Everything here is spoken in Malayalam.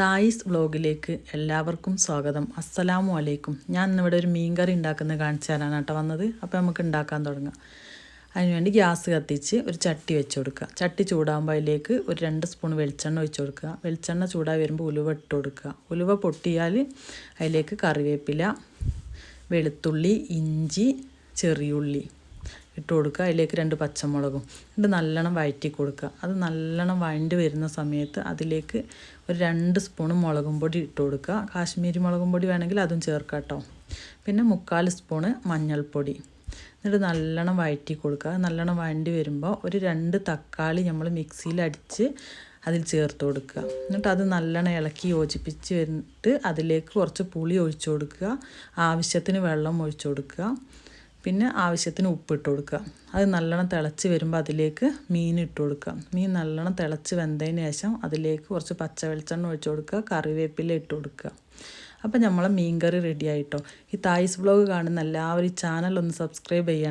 തായിസ് വ്ലോഗിലേക്ക് എല്ലാവർക്കും സ്വാഗതം. അസ്സലാമു അലൈക്കും. ഞാൻ ഇന്നിവിടെ ഒരു മീൻ കറി ഉണ്ടാക്കുന്നത് കാണിച്ചു തരാനാണ് കേട്ടോ വന്നത്. അപ്പോൾ നമുക്ക് ഉണ്ടാക്കാൻ തുടങ്ങാം. അതിനുവേണ്ടി ഗ്യാസ് കത്തിച്ച് ഒരു ചട്ടി വെച്ച് കൊടുക്കുക. ചട്ടി ചൂടാകുമ്പോൾ അതിലേക്ക് ഒരു രണ്ട് സ്പൂൺ വെളിച്ചെണ്ണ ഒഴിച്ച് കൊടുക്കുക. വെളിച്ചെണ്ണ ചൂടായി വരുമ്പോൾ ഉലുവ ഇട്ട് കൊടുക്കുക. ഉലുവ പൊട്ടിയാൽ അതിലേക്ക് കറിവേപ്പില വെളുത്തുള്ളി ഇഞ്ചി ചെറിയുള്ളി. ഇട്ട് കൊടുക്കുക. അതിലേക്ക് രണ്ട് പച്ചമുളകും. എന്നിട്ട് നല്ലോണം വഴറ്റി കൊടുക്കുക. അത് നല്ലോണം വഴണ്ടി വരുന്ന സമയത്ത് അതിലേക്ക് ഒരു രണ്ട് സ്പൂൺ മുളകും പൊടി ഇട്ട് കൊടുക്കുക. കാശ്മീരി മുളകും പൊടി വേണമെങ്കിൽ അതും ചേർക്കാം കേട്ടോ. പിന്നെ മുക്കാൽ സ്പൂണ് മഞ്ഞൾപ്പൊടി. എന്നിട്ട് നല്ലോണം വഴറ്റി കൊടുക്കുക. നല്ലോണം വഴണ്ടി വരുമ്പോൾ ഒരു രണ്ട് തക്കാളി നമ്മൾ മിക്സിയിൽ അടിച്ച് അതിൽ ചേർത്ത് കൊടുക്കുക. എന്നിട്ട് അത് നല്ലോണം ഇളക്കി യോജിപ്പിച്ച് വന്നിട്ട് അതിലേക്ക് കുറച്ച് പുളി ഒഴിച്ചു കൊടുക്കുക. ആവശ്യത്തിന് വെള്ളം ഒഴിച്ചു കൊടുക്കുക. പിന്നെ ആവശ്യത്തിന് ഉപ്പിട്ട് കൊടുക്കുക. അത് നല്ലോണം തിളച്ച് വരുമ്പോൾ അതിലേക്ക് മീൻ ഇട്ട് കൊടുക്കുക. മീൻ നല്ലോണം തിളച്ച് വെന്തതിന് ശേഷം അതിലേക്ക് കുറച്ച് പച്ച വെളിച്ചെണ്ണ ഒഴിച്ച് കൊടുക്കുക. കറിവേപ്പില ഇട്ട് കൊടുക്കുക. അപ്പം നമ്മളെ മീൻ കറി റെഡി ആയിട്ടോ. ഈ തായ്സ് ബ്ലോഗ് കാണുന്ന എല്ലാവരും ഈ ചാനൽ ഒന്ന് സബ്സ്ക്രൈബ് ചെയ്യണം.